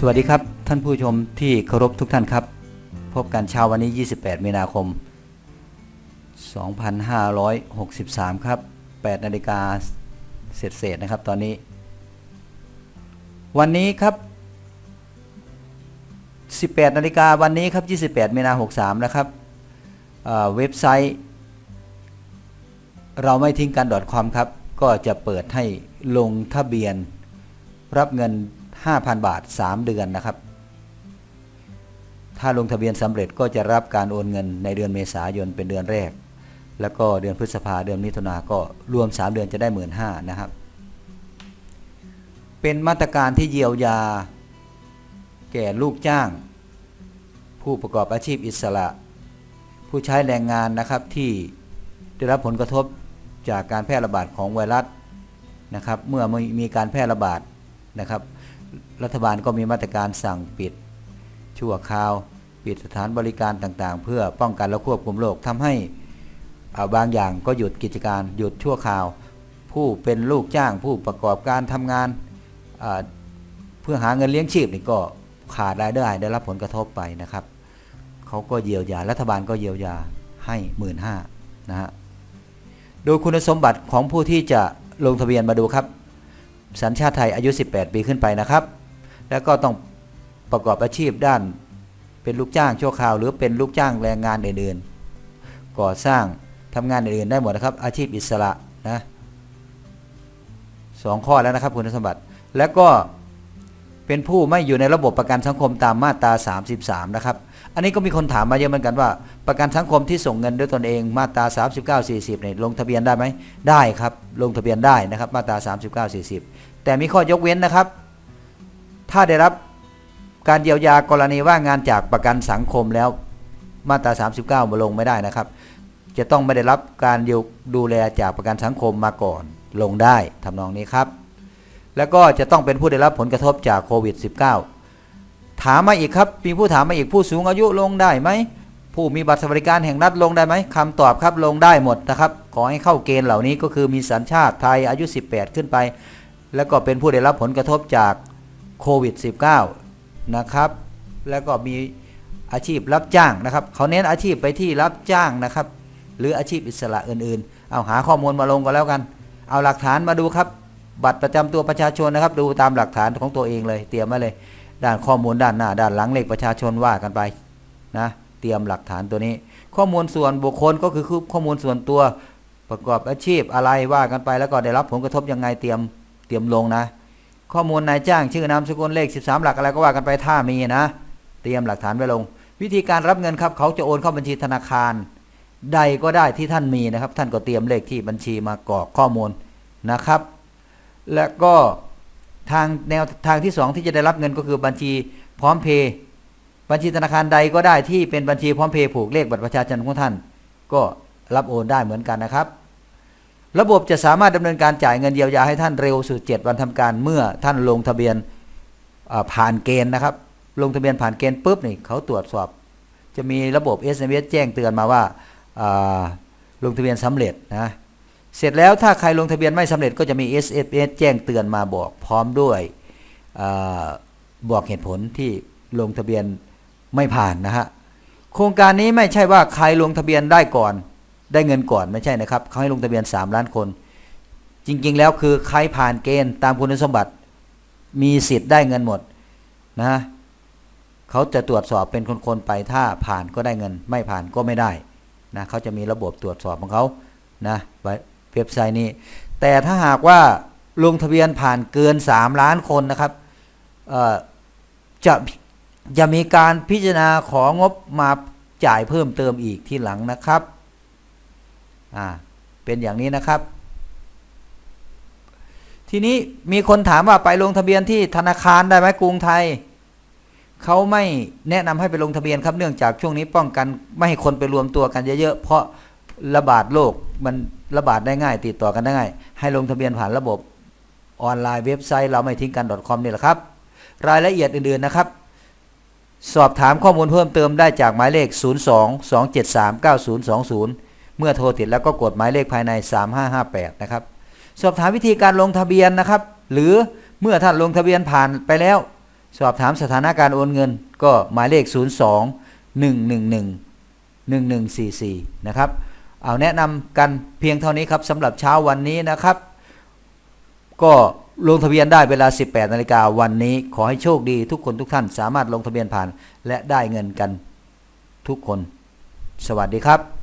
สวัสดีครับ ท่านผู้ชมที่เคารพทุกท่านครับ พบกันเช้าวันนี้ 28 มีนาคม 2563 ครับ 8 นาฬิกาเศษๆนะครับตอนนี้ วันนี้ครับ 18 นาฬิกาวันนี้ครับ 28 มีนา 63 นะครับเเว็บไซต์ เราไม่ทิ้งกัน .com ครับ ก็จะเปิดให้ลงทะเบียนรับเงิน 5,000 บาท 3 เดือนนะครับ ถ้าลงทะเบียนสำเร็จก็จะรับการโอนเงินในเดือนเมษายนเป็นเดือนแรก แล้วก็เดือนพฤษภาเดือนมิถุนาก็รวม 3 เดือนจะได้ 1 5ื่นนะครับ เป็นมาตรการที่เยียวยา แก่ลูกจ้าง ผู้ประกอบอาชีพอิสระ ผู้ใช้แรงงานนะครับที่ได้รับผลกระทบจากการแพร่ระบาดของไวรัสนะครับ เมื่อมีการแพร่ระบาดนะครับ รัฐบาลก็มีมาตรการสั่งปิด ชั่วคราว ปิดสถานบริการต่างๆ เพื่อป้องกันและควบคุมโรคทำให้าบางอย่างก็หยุดกิจการหยุดชั่วคราว ผู้เป็นลูกจ้างผู้ประกอบการทำงานาเพื่อหาเงินเลี้ยงชีพนี่ก็ขาดรายได้ได้รับผลกระทบไปนะครับเขาก็เยียวยารัฐบาลก็เยียวยาให้หมื่นห้านะฮะโดูคุณสมบัติของผู้ที่จะลงทะเบียนมาดูครับ สัญชาติไทยอายุ 18 ปีขึ้นไปนะครับ แล้วก็ต้องประกอบอาชีพด้านเป็นลูกจ้างชั่วคราว หรือเป็นลูกจ้างแรงงานอื่นๆ ก่อสร้างทำงานอื่นๆได้หมดนะครับ อาชีพอิสระนะสองข้อแล้วนะครับคุณสมบัติ แล้วก็ เป็นผู้ไม่อยู่ในระบบประกันสังคมตามมาตรา 33 นะครับ อันนี้ก็มีคนถามมาเยอะเหมือนกันว่า ประกันสังคมที่ส่งเงินด้วยตนเองมาตรา 39 40เนี่ยลงทะเบียนได้ไหมได้ครับ ลงทะเบียนได้นะครับมาตรา 39 40 แต่มีข้อยกเว้นนะครับ ถ้าได้รับการเยียวยากรณีว่างงานจากประกันสังคมแล้วมาตรา 39มาลงไม่ได้นะครับ จะต้องไม่ได้รับการดูแลจากประกันสังคมมาก่อนลงได้ทำนองนี้ครับ แล้วก็จะต้องเป็นผู้ได้รับผลกระทบจากโควิด -19 ถามมาอีกครับมีผู้ถามมาอีกผู้สูงอายุลงได้ไหมผู้มีบัตรสวัสดิการแห่งรัฐลงได้ไหมคำตอบครับลงได้หมดนะครับ ขอให้เข้าเกณฑ์เหล่านี้ก็คือมีสัญชาติไทยอายุ 18 ขึ้นไป แล้วก็เป็นผู้ได้รับผลกระทบจากโควิด -19 นะครับ แล้วก็มีอาชีพรับจ้างนะครับเขาเน้นอาชีพไปที่รับจ้างนะครับ หรืออาชีพอิสระอื่นๆ เอาหาข้อมูลมาลงก็แล้วกัน เอาหลักฐานมาดูครับ บัตรประจำตัวประชาชนนะครับ ดูตามหลักฐานของตัวเองเลย เตรียมไว้เลย ด้านข้อมูลด้านหน้า ด้านหลังเลขประชาชนว่ากันไปนะเตรียมหลักฐานตัวนี้ ข้อมูลส่วนบุคคลก็คือข้อมูลส่วนตัวประกอบอาชีพอะไรว่ากันไป แล้วก็ได้รับผลกระทบยังไงเตรียมเตรียมลงนะ ข้อมูลนายจ้างชื่อนามสกุลเลข 13 หลักอะไรก็ว่ากันไปถ้ามีนะ เตรียมหลักฐานไว้ลง วิธีการรับเงินครับเขาจะโอนเข้าบัญชีธนาคาร ใดก็ได้ที่ท่านมีนะครับ ท่านก็เตรียมเลขที่บัญชีมากรอกข้อมูลนะครับ และก็ทางแนวทางที่สองที่จะได้รับเงินก็คือบัญชีพร้อมเพย์บัญชีธนาคารใดก็ได้ที่เป็นบัญชีพร้อมเพย์ผูกเลขบัตรประชาชนของท่าน ก็รับโอนได้เหมือนกันนะครับ ระบบจะสามารถดำเนินการจ่ายเงินเยียวยาให้ท่านเร็วสุด 7 วันทำการเมื่อท่านลงทะเบียนผ่านเกณฑ์นะครับ ลงทะเบียนผ่านเกณฑ์ปุ๊บนี่เขาตรวจสอบ จะมีระบบ SMS แจ้งเตือนมาว่าอ่าลงทะเบียนสำเร็จนะ เสร็จแล้วถ้าใครลงทะเบียนไม่สำเร็จก็จะมี SMS แจ้งเตือนมาบอกพร้อมด้วยอบอกเหตุผลที่ลงทะเบียนไม่ผ่านนะฮะโครงการนี้ไม่ใช่ว่าใครลงทะเบียนได้ก่อน ได้เงินก่อนไม่ใช่นะครับเขาให้ลงทะเบียน 3 ล้านคน จริงๆแล้วคือใครผ่านเกณฑ์ตามคุณสมบัติมีสิทธิ์ได้เงินหมดนะเขาจะตรวจสอบเป็นคนๆไปถ้าผ่านก็ได้เงิน ไม่ผ่านก็ไม่ได้นะเขาจะมีระบบตรวจสอบของเขานะไว้ เว็บไซต์นี้ แต่ถ้าหากว่าลงทะเบียนผ่านเกิน 3 ล้านคนนะครับจะจะมีการพิจารณาของงบมาจ่ายเพิ่มเติมอีกที่หลังนะครับ อ่า เป็นอย่างนี้นะครับ ทีนี้มีคนถามว่าไปลงทะเบียนที่ธนาคารได้ไหมกรุงไทย เขาไม่แนะนำให้ไปลงทะเบียนครับเนื่องจากช่วงนี้ป้องกัน ไม่ให้คนไปรวมตัวกันเยอะๆ เพราะระบาดโรคมัน ระบาดได้ง่าย ติดต่อกันได้ง่าย ให้ลงทะเบียนผ่านระบบออนไลน์เว็บไซต์เราไม่ทิ้งกัน .com นี่แหละครับ รายละเอียดอื่นๆนะครับ สอบถามข้อมูลเพิ่มเติมได้จากหมายเลข 02 273 9020 เมื่อโทรติดแล้วก็กดหมายเลขภายใน 3558 นะครับ สอบถามวิธีการลงทะเบียนนะครับ หรือเมื่อท่านลงทะเบียนผ่านไปแล้ว สอบถามสถานะการโอนเงิน ก็หมายเลข 02 111 1144 นะครับ เอาแนะนำกันเพียงเท่านี้ครับสำหรับเช้าวันนี้นะครับ ก็ลงทะเบียนได้เวลา 18นาฬิกาวันนี้ ขอให้โชคดีทุกคนทุกท่านสามารถลงทะเบียนผ่าน และได้เงินกันทุกคน สวัสดีครับ